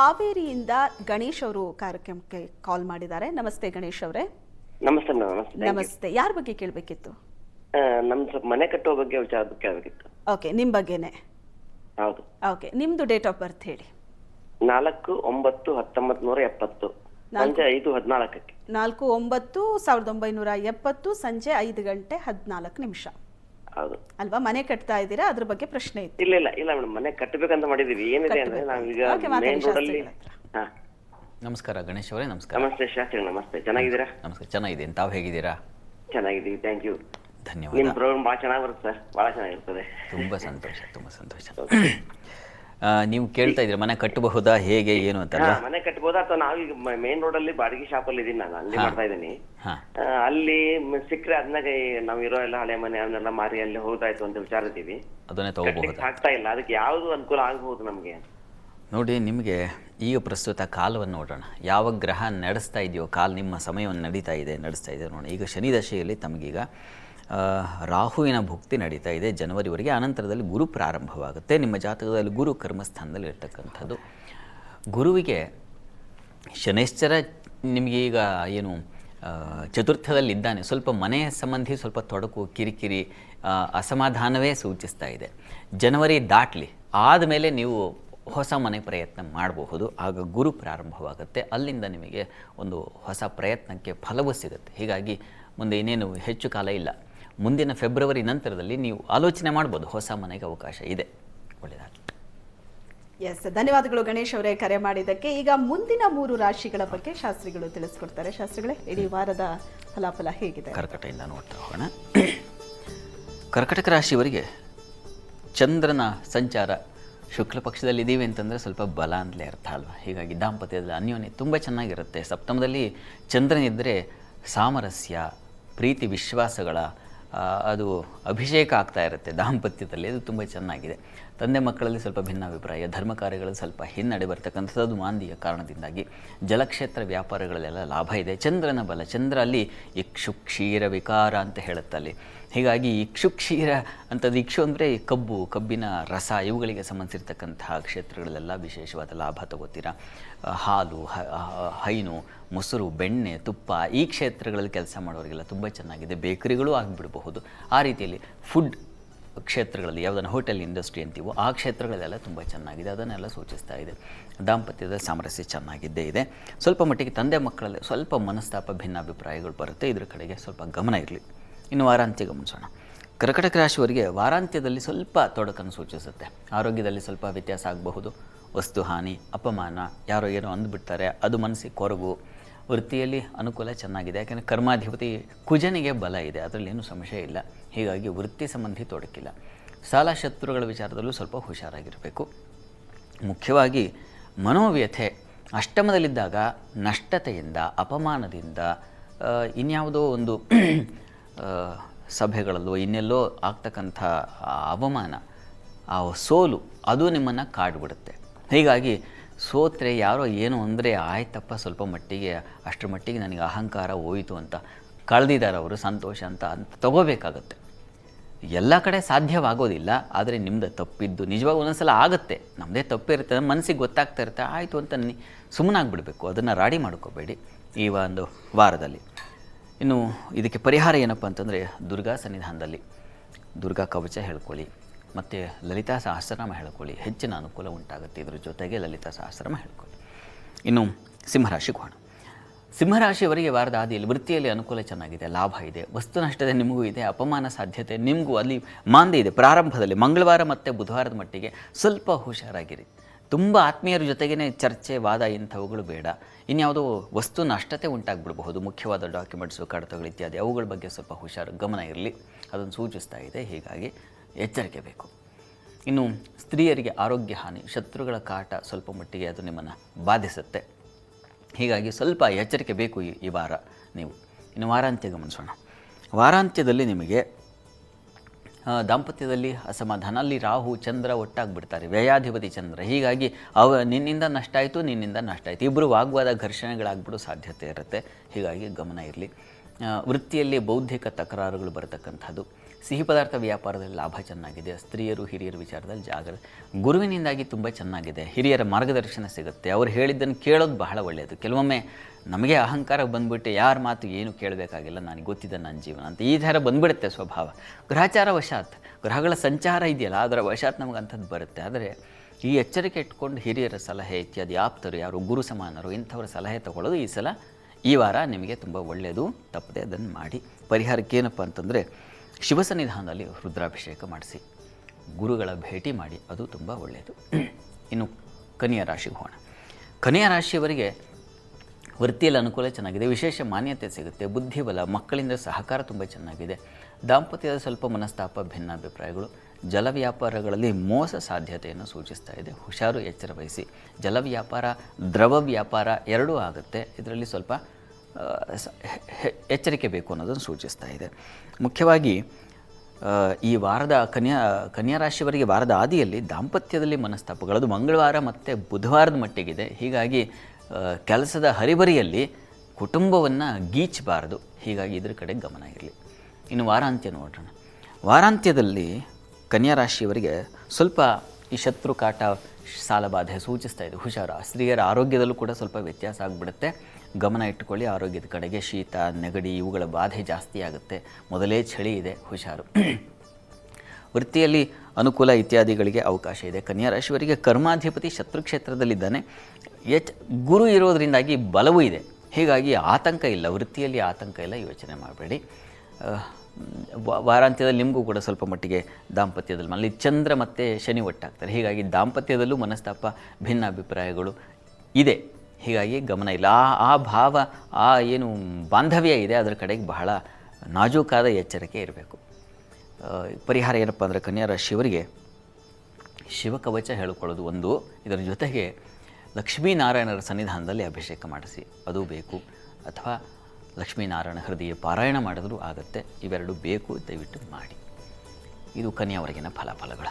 ಹಾವೇರಿಯಿಂದ ಗಣೇಶ್ ಅವರು ಕಾರ್ಯಕ್ರಮಕ್ಕೆ ಕಾಲ್ ಮಾಡಿದ್ದಾರೆ. ನಮಸ್ತೆ ಗಣೇಶ್ ಅವರೇ. ನಮಸ್ತೆ ನಮಸ್ತೆ ಯಾರ ಬಗ್ಗೆ ಕೇಳಬೇಕಿತ್ತು? ನಮ್ ಸ್ವಲ್ಪ ಮನೆ ಕಟ್ಟುವ ಬಗ್ಗೆ ಕೇಳಬೇಕಿತ್ತು? ಓಕೆ ನಿಮ್ಮ ಬಗ್ಗೆನೇ. ಹೌದು. ಓಕೆ ನಿಮ್ದು ಡೇಟ್ ಆಫ್ ಬರ್ತ್ ಹೇಳಿ. ನಾಲ್ಕು ಒಂಬತ್ತು ಹತ್ತೊಂಬತ್ತು ನೂರ ಎಪ್ಪತ್ತು. ಸಂಜೆ ಐದು ಹದಿನಾಲ್ಕಕ್ಕೆ. ನಾಲ್ಕು ಒಂಬತ್ತು ಸಾವಿರದ ಒಂಬೈನೂರ ಎಪ್ಪತ್ತು ಸಂಜೆ ಐದು ಗಂಟೆ ಹದಿನಾಲ್ಕು ನಿಮಿಷ. ಹೌದು. ಅಲ್ವಾ? ಮನೆ ಕಟ್ತಾ ಇದ್ದೀರಾ? ಅದ್ರ ಬಗ್ಗೆ ಪ್ರಶ್ನೆ ಇತ್ತು. ಇಲ್ಲ ಇಲ್ಲ ಇಲ್ಲ ಮೇಡಮ್. ಮನೆ ಕಟ್ಟಬೇಕಂತ ಮಾಡಿದೀವಿ. ಏನಿದೆ ಅಂದ್ರೆ ನಾವೀಗ ಈಗ ಮಾತಾಡಿ ಮೇನ್ ರೋಡ್ ಅಲ್ಲಿ ಹಾ. ನಮಸ್ಕಾರ ಗಣೇಶ್ ಅವರೇ ನಮಸ್ಕಾರ. ನಮಸ್ತೆ ಶಾಸ್ತ್ರಿ ನಮಸ್ತೆ. ಚೆನ್ನಾಗಿದ್ದೀರಾ? ನಮಸ್ಕಾರ ಚೆನ್ನಾಗಿದೆ ತಾವು ಹೇಗಿದ್ದೀರಾ? ಚೆನ್ನಾಗಿದ್ದೀವಿ. ಥ್ಯಾಂಕ್ ಯು ಧನ್ಯವಾದ. ನಿಮ್ಮ ಪ್ರೋಗ್ರಾಮ್ ಭಾಳ ಚೆನ್ನಾಗಿ ಬರುತ್ತೆ ಸರ್. ಭಾಳ ಚೆನ್ನಾಗಿರ್ತದೆ. ತುಂಬ ಸಂತೋಷ ತುಂಬ ಸಂತೋಷ. ನೀವು ಕೇಳ್ತಾ ಇದ್ರೆ ಮನೆ ಕಟ್ಟಬಹುದಾ ಹೇಗೆ ಏನು ಅಂತ ಮನೆ ಕಟ್ಟಬಹುದಾ? ಅಥವಾ ನಾವೀಗ ಮೇನ್ ರೋಡ್ ಅಲ್ಲಿ ಬಾಡಿಗೆ ಶಾಪ್ ಅಲ್ಲಿ ಇದೀನಿ ನಾನು ಅಲ್ಲಿ ಮಾಡ್ತಾ ಇದ್ದೀನಿ. ಅಲ್ಲಿ ಸಿಕ್ಕರೆ ಅದನ್ನಾಗ ನಾವು ಇರೋ ಎಲ್ಲ ಹಳೆ ಮನೆ ಅವನ್ನೆಲ್ಲ ಮಾರಿ ಅಲ್ಲಿ ಹೋದಾಯ್ತು ಅಂತ ವಿಚಾರ ಇದ್ದೀವಿ ಅದನ್ನೇ ತಗೋಬಹುದು? ಆಗ್ತಾ ಇಲ್ಲ ಅದಕ್ಕೆ ಯಾವ್ದು ಅನುಕೂಲ ಆಗಬಹುದು ನಮ್ಗೆ? ನೋಡಿ ನಿಮಗೆ ಈಗ ಪ್ರಸ್ತುತ ಕಾಲವನ್ನು ನೋಡೋಣ. ಯಾವ ಗ್ರಹ ನಡೆಸ್ತಾ ಇದೆಯೋ ಕಾಲ ನಿಮ್ಮ ಸಮಯವನ್ನು ನಡೀತಾ ಇದೆ ನಡೆಸ್ತಾ ಇದೆ. ನೋಡಿ ಈಗ ಶನಿ ದಶೆಯಲ್ಲಿ ತಮಗೀಗ ರಾಹುವಿನ ಭುಕ್ತಿ ನಡೀತಾ ಇದೆ ಜನವರಿವರೆಗೆ. ಅನಂತರದಲ್ಲಿ ಗುರು ಪ್ರಾರಂಭವಾಗುತ್ತೆ. ನಿಮ್ಮ ಜಾತಕದಲ್ಲಿ ಗುರು ಕರ್ಮಸ್ಥಾನದಲ್ಲಿ ಇರ್ತಕ್ಕಂಥದ್ದು. ಗುರುವಿಗೆ ಶನೈಶ್ಚರ ನಿಮಗೆ ಈಗ ಏನು ಚತುರ್ಥದಲ್ಲಿ ಚತುರ್ಥದಲ್ಲಿದ್ದಾನೆ ಸ್ವಲ್ಪ ಮನೆಯ ಸಂಬಂಧಿ ಸ್ವಲ್ಪ ತೊಡಕು, ಕಿರಿಕಿರಿ ಅಸಮಾಧಾನವೇ ಸೂಚಿಸ್ತಾ ಇದೆ. ಜನವರಿ ದಾಟಲಿ, ಆದಮೇಲೆ ನೀವು ಹೊಸ ಮನೆ ಪ್ರಯತ್ನ ಮಾಡಬಹುದು. ಆಗ ಗುರು ಪ್ರಾರಂಭವಾಗುತ್ತೆ. ಅಲ್ಲಿಂದ ನಿಮಗೆ ಒಂದು ಹೊಸ ಪ್ರಯತ್ನಕ್ಕೆ ಫಲವೂ ಸಿಗುತ್ತೆ. ಹೀಗಾಗಿ ಮುಂದೆ ಇನ್ನೇನು ಹೆಚ್ಚು ಕಾಲ ಇಲ್ಲ. ಮುಂದಿನ ಫೆಬ್ರವರಿ ನಂತರದಲ್ಲಿ ನೀವು ಆಲೋಚನೆ ಮಾಡ್ಬೋದು. ಹೊಸ ಮನೆಗೆ ಅವಕಾಶ ಇದೆ. ಒಳ್ಳೆಯದಾಗಿ ಎಸ್ ಧನ್ಯವಾದಗಳು ಗಣೇಶ್ ಅವರೇ ಕರೆ ಮಾಡಿದ್ದಕ್ಕೆ. ಈಗ ಮುಂದಿನ ಮೂರು ರಾಶಿಗಳ ಬಗ್ಗೆ ಶಾಸ್ತ್ರಿಗಳು ತಿಳಿಸ್ಕೊಡ್ತಾರೆ. ಶಾಸ್ತ್ರಿಗಳೇ ಇಡೀ ವಾರದ ಫಲಾಫಲ ಹೇಗಿದೆ? ಕರ್ಕಟೆಯಿಂದ ನೋಡ್ತಾ ಹೋಗೋಣ. ಕರ್ಕಟಕ ರಾಶಿಯವರಿಗೆ ಚಂದ್ರನ ಸಂಚಾರ ಶುಕ್ಲ ಪಕ್ಷದಲ್ಲಿ ಇದ್ದೀವಿ ಅಂತಂದರೆ ಸ್ವಲ್ಪ ಬಲ ಅಂತಲೇ ಅರ್ಥ ಅಲ್ವಾ? ಹೀಗಾಗಿ ದಾಂಪತ್ಯದಲ್ಲಿ ಅನ್ಯೋನ್ಯ ತುಂಬ ಚೆನ್ನಾಗಿರುತ್ತೆ. ಸಪ್ತಮದಲ್ಲಿ ಚಂದ್ರನಿದ್ದರೆ ಸಾಮರಸ್ಯ ಪ್ರೀತಿ ವಿಶ್ವಾಸಗಳ ಅದು ಅಭಿಷೇಕ ಆಗ್ತಾ ಇರುತ್ತೆ ದಾಂಪತ್ಯದಲ್ಲಿ. ಅದು ತುಂಬ ಚೆನ್ನಾಗಿದೆ. ತಂದೆ ಮಕ್ಕಳಲ್ಲಿ ಸ್ವಲ್ಪ ಭಿನ್ನಾಭಿಪ್ರಾಯ, ಧರ್ಮ ಕಾರ್ಯಗಳಲ್ಲಿ ಸ್ವಲ್ಪ ಹಿನ್ನಡೆ ಬರ್ತಕ್ಕಂಥದ್ದು ಮಾಂದಿಯ ಕಾರಣದಿಂದಾಗಿ. ಜಲಕ್ಷೇತ್ರ ವ್ಯಾಪಾರಗಳಲ್ಲೆಲ್ಲ ಲಾಭ ಇದೆ. ಚಂದ್ರನ ಬಲ, ಚಂದ್ರ ಅಲ್ಲಿ ಇಕ್ಷು ಕ್ಷೀರ ವಿಕಾರ ಅಂತ ಹೇಳುತ್ತಲ್ಲಿ ಹೀಗಾಗಿ ಇಕ್ಷು ಕ್ಷೀರ ಅಂಥದ್ದು ಇಕ್ಷು ಅಂದರೆ ಕಬ್ಬು, ಕಬ್ಬಿನ ರಸ, ಇವುಗಳಿಗೆ ಸಂಬಂಧಿಸಿರ್ತಕ್ಕಂತಹ ಕ್ಷೇತ್ರಗಳಲ್ಲೆಲ್ಲ ವಿಶೇಷವಾದ ಲಾಭ ತಗೋತೀರಾ. ಹಾಲು ಹೈನು, ಮೊಸರು, ಬೆಣ್ಣೆ, ತುಪ್ಪ ಈ ಕ್ಷೇತ್ರಗಳಲ್ಲಿ ಕೆಲಸ ಮಾಡೋರಿಗೆಲ್ಲ ತುಂಬ ಚೆನ್ನಾಗಿದೆ. ಬೇಕರಿಗಳು ಆಗಿಬಿಡಬಹುದು. ಆ ರೀತಿಯಲ್ಲಿ ಫುಡ್ ಕ್ಷೇತ್ರಗಳಲ್ಲಿ, ಯಾವುದನ್ನು ಹೋಟೆಲ್ ಇಂಡಸ್ಟ್ರಿ ಅಂತೀವೋ, ಆ ಕ್ಷೇತ್ರಗಳಲ್ಲೆಲ್ಲ ತುಂಬ ಚೆನ್ನಾಗಿದೆ. ಅದನ್ನೆಲ್ಲ ಸೂಚಿಸ್ತಾ ಇದೆ. ದಾಂಪತ್ಯದ ಸಾಮರಸ್ಯ ಚೆನ್ನಾಗಿದ್ದೇ ಇದೆ. ಸ್ವಲ್ಪ ಮಟ್ಟಿಗೆ ತಂದೆ ಮಕ್ಕಳಲ್ಲಿ ಸ್ವಲ್ಪ ಮನಸ್ತಾಪ, ಭಿನ್ನಾಭಿಪ್ರಾಯಗಳು ಬರುತ್ತೆ. ಇದ್ರ ಕಡೆಗೆ ಸ್ವಲ್ಪ ಗಮನ ಇರಲಿ. ಇನ್ನು ವಾರಾಂತ್ಯ ಗಮನಿಸೋಣ. ಕರ್ಕಟಕ ರಾಶಿಯವರಿಗೆ ವಾರಾಂತ್ಯದಲ್ಲಿ ಸ್ವಲ್ಪ ತೊಡಕನ್ನು ಸೂಚಿಸುತ್ತೆ. ಆರೋಗ್ಯದಲ್ಲಿ ಸ್ವಲ್ಪ ವ್ಯತ್ಯಾಸ ಆಗಬಹುದು. ವಸ್ತು ಹಾನಿ, ಅಪಮಾನ, ಯಾರೋ ಏನೋ ಅಂದ್ಬಿಡ್ತಾರೆ, ಅದು ಮನಸ್ಸಿಗೆ ಕೊರಗು. ವೃತ್ತಿಯಲ್ಲಿ ಅನುಕೂಲ ಚೆನ್ನಾಗಿದೆ. ಯಾಕೆಂದರೆ ಕರ್ಮಾಧಿಪತಿ ಕುಜನಿಗೆ ಬಲ ಇದೆ. ಅದರಲ್ಲಿ ಏನೂ ಸಂಶಯ ಇಲ್ಲ. ಹೀಗಾಗಿ ವೃತ್ತಿ ಸಂಬಂಧಿ ತೊಡಕಿಲ್ಲ. ಸಾಲ ಶತ್ರುಗಳ ವಿಚಾರದಲ್ಲೂ ಸ್ವಲ್ಪ ಹುಷಾರಾಗಿರಬೇಕು. ಮುಖ್ಯವಾಗಿ ಮನೋವ್ಯಥೆ. ಅಷ್ಟಮದಲ್ಲಿದ್ದಾಗ ನಷ್ಟತೆಯಿಂದ, ಅಪಮಾನದಿಂದ ಇನ್ಯಾವುದೋ ಒಂದು ಸಭೆಗಳಲ್ಲೋ, ಇನ್ನೆಲ್ಲೋ ಆಗ್ತಕ್ಕಂಥ ಅವಮಾನ, ಆ ಸೋಲು, ಅದು ನಿಮ್ಮನ್ನು ಕಾಡ್ಬಿಡುತ್ತೆ. ಹೀಗಾಗಿ ಸೋತ್ರೆ ಯಾರೋ ಏನು ಅಂದರೆ ಆಯ್ತಪ್ಪ ಸ್ವಲ್ಪ ಮಟ್ಟಿಗೆ, ಅಷ್ಟರ ಮಟ್ಟಿಗೆ ನನಗೆ ಅಹಂಕಾರ ಹೋಯಿತು ಅಂತ. ಕಳೆದಿದ್ದಾರೆ ಅವರು, ಸಂತೋಷ ಅಂತ ಅಂತ ತಗೋಬೇಕಾಗತ್ತೆ. ಎಲ್ಲ ಕಡೆ ಸಾಧ್ಯವಾಗೋದಿಲ್ಲ, ಆದರೆ ನಿಮ್ಮದು ತಪ್ಪಿದ್ದು ನಿಜವಾಗ ಒಂದೊಂದ್ಸಲ ಆಗುತ್ತೆ. ನಮ್ಮದೇ ತಪ್ಪಿರುತ್ತೆ ಮನಸ್ಸಿಗೆ ಗೊತ್ತಾಗ್ತಾ ಇರುತ್ತೆ, ಆಯಿತು ಅಂತ ನೀ ಸುಮ್ಮನಾಗ್ಬಿಡ್ಬೇಕು ಅದನ್ನು ರಾಡಿ ಮಾಡ್ಕೋಬೇಡಿ ಈ ಒಂದು ವಾರದಲ್ಲಿ. ಇನ್ನು ಇದಕ್ಕೆ ಪರಿಹಾರ ಏನಪ್ಪ ಅಂತಂದರೆ ದುರ್ಗಾ ಸನ್ನಿಧಾನದಲ್ಲಿ. ದುರ್ಗಾ ಕವಚ ಹೇಳ್ಕೊಳ್ಳಿ. ಮತ್ತು ಲಲಿತಾ ಸಹಸ್ರನಾಮ ಹೇಳ್ಕೊಳ್ಳಿ. ಹೆಚ್ಚಿನ ಅನುಕೂಲ ಉಂಟಾಗುತ್ತೆ. ಇದ್ರ ಜೊತೆಗೆ ಲಲಿತಾ ಸಹಸ್ರನಾಮ ಹೇಳ್ಕೊಳ್ಳಿ. ಇನ್ನು ಸಿಂಹರಾಶಿ ಕೋಣ. ಸಿಂಹರಾಶಿಯವರಿಗೆ ವಾರದ ಆದಿಯಲ್ಲಿ ವೃತ್ತಿಯಲ್ಲಿ ಅನುಕೂಲ ಚೆನ್ನಾಗಿದೆ. ಲಾಭ ಇದೆ. ವಸ್ತು ನಷ್ಟದ ನಿಮಗೂ ಇದೆ. ಅಪಮಾನ ಸಾಧ್ಯತೆ ನಿಮಗೂ ಅಲ್ಲಿ ಮಾಂದ್ಯ ಇದೆ. ಪ್ರಾರಂಭದಲ್ಲಿ ಮಂಗಳವಾರ ಮತ್ತು ಬುಧವಾರದ ಮಟ್ಟಿಗೆ ಸ್ವಲ್ಪ ಹುಷಾರಾಗಿರಿ. ತುಂಬ ಆತ್ಮೀಯರ ಜೊತೆಗೇ ಚರ್ಚೆ, ವಾದ ಇಂಥವುಗಳು ಬೇಡ. ಇನ್ಯಾವುದೋ ವಸ್ತು ನಷ್ಟತೆ ಉಂಟಾಗ್ಬಿಡಬಹುದು. ಮುಖ್ಯವಾದ ಡಾಕ್ಯುಮೆಂಟ್ಸು ಕಡತಗಳು ಇತ್ಯಾದಿ. ಅವುಗಳ ಬಗ್ಗೆ ಸ್ವಲ್ಪ ಹುಷಾರು, ಗಮನ ಇರಲಿ. ಅದನ್ನು ಸೂಚಿಸ್ತಾ ಇದೆ. ಹೀಗಾಗಿ ಎಚ್ಚರಿಕೆ ಬೇಕು ಇನ್ನು ಸ್ತ್ರೀಯರಿಗೆ ಆರೋಗ್ಯ ಹಾನಿ, ಶತ್ರುಗಳ ಕಾಟ ಸ್ವಲ್ಪ ಮಟ್ಟಿಗೆ ಅದು ನಿಮ್ಮನ್ನು ಬಾಧಿಸುತ್ತೆ. ಹೀಗಾಗಿ ಸ್ವಲ್ಪ ಎಚ್ಚರಿಕೆ ಬೇಕು ಈ ಈ ವಾರ ನೀವು. ಇನ್ನು ವಾರಾಂತ್ಯ ಗಮನಿಸೋಣ ವಾರಾಂತ್ಯದಲ್ಲಿ ನಿಮಗೆ ದಾಂಪತ್ಯದಲ್ಲಿ ಅಸಮಾಧಾನ, ಅಲ್ಲಿ ರಾಹು, ಚಂದ್ರ ಒಟ್ಟಾಗಿಬಿಡ್ತಾರೆ, ವ್ಯಯಾಧಿಪತಿ ಚಂದ್ರ. ಹೀಗಾಗಿ ಅವ, ನಿನ್ನಿಂದ ನಷ್ಟ ಆಯಿತು, ನಿನ್ನಿಂದ ನಷ್ಟ ಆಯಿತು. ಇಬ್ಬರು ವಾಗ್ವಾದ ಘರ್ಷಣೆಗಳಾಗ್ಬಿಡೋ ಸಾಧ್ಯತೆ ಇರುತ್ತೆ. ಹೀಗಾಗಿ ಗಮನ ಇರಲಿ. ವೃತ್ತಿಯಲ್ಲಿ ಬೌದ್ಧಿಕ ತಕರಾರುಗಳು ಬರತಕ್ಕಂಥದ್ದು. ಸಿಹಿ ಪದಾರ್ಥ ವ್ಯಾಪಾರದಲ್ಲಿ ಲಾಭ ಚೆನ್ನಾಗಿದೆ. ಸ್ತ್ರೀಯರು ಹಿರಿಯರ ವಿಚಾರದಲ್ಲಿ ಜಾಗ್ರ ಗುರುವಿನಿಂದಾಗಿ ತುಂಬ ಚೆನ್ನಾಗಿದೆ. ಹಿರಿಯರ ಮಾರ್ಗದರ್ಶನ ಸಿಗುತ್ತೆ. ಅವ್ರು ಹೇಳಿದ್ದನ್ನು ಕೇಳೋದು ಬಹಳ ಒಳ್ಳೆಯದು. ಕೆಲವೊಮ್ಮೆ ನಮಗೆ ಅಹಂಕಾರ ಬಂದುಬಿಟ್ಟು ಯಾರ ಮಾತು ಏನು ಕೇಳಬೇಕಾಗಿಲ್ಲ. ನನಗೆ ಗೊತ್ತಿದೆ ನನ್ನ ಜೀವನ ಅಂತ. ಈ ಥರ ಬಂದ್ಬಿಡುತ್ತೆ ಸ್ವಭಾವ. ಗ್ರಹಚಾರ ವಶಾತ್. ಗ್ರಹಗಳ ಸಂಚಾರ ಇದೆಯಲ್ಲ, ಅದರ ವಶಾತ್ ನಮಗೆ ಅಂಥದ್ದು ಬರುತ್ತೆ. ಆದರೆ ಈ ಎಚ್ಚರಿಕೆ ಇಟ್ಕೊಂಡು ಹಿರಿಯರ ಸಲಹೆ ಇತ್ಯಾದಿ, ಆಪ್ತರು ಯಾರು, ಗುರು ಸಮಾನರು, ಇಂಥವ್ರ ಸಲಹೆ ತಗೊಳ್ಳೋದು ಈ ಸಲ, ಈ ವಾರ ನಿಮಗೆ ತುಂಬ ಒಳ್ಳೆಯದು. ತಪ್ಪದೆ ಅದನ್ನು ಮಾಡಿ. ಪರಿಹಾರಕ್ಕೇನಪ್ಪ ಅಂತಂದರೆ ಶಿವ ಸನ್ನಿಧಾನದಲ್ಲಿ ರುದ್ರಾಭಿಷೇಕ ಮಾಡಿಸಿ ಗುರುಗಳ ಭೇಟಿ ಮಾಡಿ ಅದು ತುಂಬ ಒಳ್ಳೆಯದು. ಇನ್ನು ಕನ್ಯಾ ರಾಶಿಗೆ ಹೋಗೋಣ. ಕನ್ಯಾ ರಾಶಿಯವರಿಗೆ ವೃತ್ತಿಯಲ್ಲಿ ಅನುಕೂಲ ಚೆನ್ನಾಗಿದೆ, ವಿಶೇಷ ಮಾನ್ಯತೆ ಸಿಗುತ್ತೆ, ಬುದ್ಧಿಬಲ, ಮಕ್ಕಳಿಂದ ಸಹಕಾರ ತುಂಬ ಚೆನ್ನಾಗಿದೆ, ದಾಂಪತ್ಯದ ಸ್ವಲ್ಪ ಮನಸ್ತಾಪ, ಭಿನ್ನಾಭಿಪ್ರಾಯಗಳು, ಜಲ ವ್ಯಾಪಾರಗಳಲ್ಲಿ ಮೋಸ ಸಾಧ್ಯತೆಯನ್ನು ಸೂಚಿಸ್ತಾ ಇದೆ. ಹುಷಾರು ಎಚ್ಚರ ವಹಿಸಿ, ಜಲ ವ್ಯಾಪಾರ, ದ್ರವ ವ್ಯಾಪಾರ ಎರಡೂ ಆಗುತ್ತೆ. ಇದರಲ್ಲಿ ಸ್ವಲ್ಪ ಎಚ್ಚರಿಕೆ ಬೇಕು ಅನ್ನೋದನ್ನು ಸೂಚಿಸ್ತಾ ಇದೆ. ಮುಖ್ಯವಾಗಿ ಈ ವಾರದ ಕನ್ಯಾ ಕನ್ಯಾ ರಾಶಿಯವರಿಗೆ ವಾರದ ಆದಿಯಲ್ಲಿ ದಾಂಪತ್ಯದಲ್ಲಿ ಮನಸ್ತಾಪಗಳು ಅದು ಮಂಗಳವಾರ ಮತ್ತು ಬುಧವಾರದ ಮಟ್ಟಿಗಿದೆ. ಹೀಗಾಗಿ ಕೆಲಸದ ಹರಿಬರಿಯಲ್ಲಿ ಕುಟುಂಬವನ್ನು ಗೀಚಬಾರದು. ಹೀಗಾಗಿ ಇದ್ರ ಕಡೆ ಗಮನ ಇರಲಿ. ಇನ್ನು ವಾರಾಂತ್ಯ ನೋಡೋಣ. ವಾರಾಂತ್ಯದಲ್ಲಿ ಕನ್ಯಾ ರಾಶಿಯವರಿಗೆ ಸ್ವಲ್ಪ ಈ ಶತ್ರು ಕಾಟ ಸಾಲಬಾಧೆ ಸೂಚಿಸ್ತಾ ಇದೆ. ಹುಷಾರು, ಸ್ತ್ರೀಯರ ಆರೋಗ್ಯದಲ್ಲೂ ಕೂಡ ಸ್ವಲ್ಪ ವ್ಯತ್ಯಾಸ ಆಗಿಬಿಡುತ್ತೆ. ಗಮನ ಇಟ್ಟುಕೊಳ್ಳಿ. ಆರೋಗ್ಯದ ಕಡೆಗೆ ಶೀತ, ನೆಗಡಿ ಇವುಗಳ ಬಾಧೆ ಜಾಸ್ತಿ ಆಗುತ್ತೆ. ಮೊದಲೇ ಚಳಿ ಇದೆ, ಹುಷಾರು. ವೃತ್ತಿಯಲ್ಲಿ ಅನುಕೂಲ ಇತ್ಯಾದಿಗಳಿಗೆ ಅವಕಾಶ ಇದೆ. ಕನ್ಯಾ ರಾಶಿಯವರಿಗೆ ಕರ್ಮಾಧಿಪತಿ ಶತ್ರು ಕ್ಷೇತ್ರದಲ್ಲಿದ್ದಾನೆ. ಎಚ್ ಗುರು ಇರೋದರಿಂದಾಗಿ ಬಲವೂ ಇದೆ. ಹೀಗಾಗಿ ಆತಂಕ ಇಲ್ಲ. ವೃತ್ತಿಯಲ್ಲಿ ಆತಂಕ ಇಲ್ಲ, ಯೋಚನೆ ಮಾಡಬೇಡಿ. ವಾರಾಂತ್ಯದಲ್ಲಿ ನಿಮಗೂ ಕೂಡ ಸ್ವಲ್ಪ ಮಟ್ಟಿಗೆ ದಾಂಪತ್ಯದಲ್ಲಿ ಅಲ್ಲಿ ಚಂದ್ರ ಮತ್ತು ಶನಿ ಒಟ್ಟಾಗ್ತಾರೆ. ಹೀಗಾಗಿ ದಾಂಪತ್ಯದಲ್ಲೂ ಮನಸ್ತಾಪ ಭಿನ್ನ ಅಭಿಪ್ರಾಯಗಳು ಇದೆ. ಹೀಗಾಗಿ ಗಮನ ಇಲ್ಲ. ಆ ಆ ಭಾವ, ಆ ಏನು ಬಾಂಧವ್ಯ ಇದೆ, ಅದರ ಕಡೆಗೆ ಬಹಳ ನಾಜೂಕಾದ ಎಚ್ಚರಿಕೆ ಇರಬೇಕು. ಪರಿಹಾರ ಏನಪ್ಪ ಅಂದರೆ ಕನ್ಯಾ ರಾಶಿಯವರಿಗೆ ಶಿವಕವಚ ಹೇಳಿಕೊಳ್ಳೋದು ಒಂದು. ಇದರ ಜೊತೆಗೆ ಲಕ್ಷ್ಮೀನಾರಾಯಣರ ಸನ್ನಿಧಾನದಲ್ಲಿ ಅಭಿಷೇಕ ಮಾಡಿಸಿ, ಅದು ಬೇಕು. ಅಥವಾ ಲಕ್ಷ್ಮೀನಾರಾಯಣ ಹೃದಯ ಪಾರಾಯಣ ಮಾಡಿದ್ರೂ ಆಗುತ್ತೆ, ಇವೆರಡು ಬೇಕು, ದಯವಿಟ್ಟು ಮಾಡಿ. ಇದು ಕನ್ಯಾವರೆಗಿನ ಫಲಾಫಲಗಳು.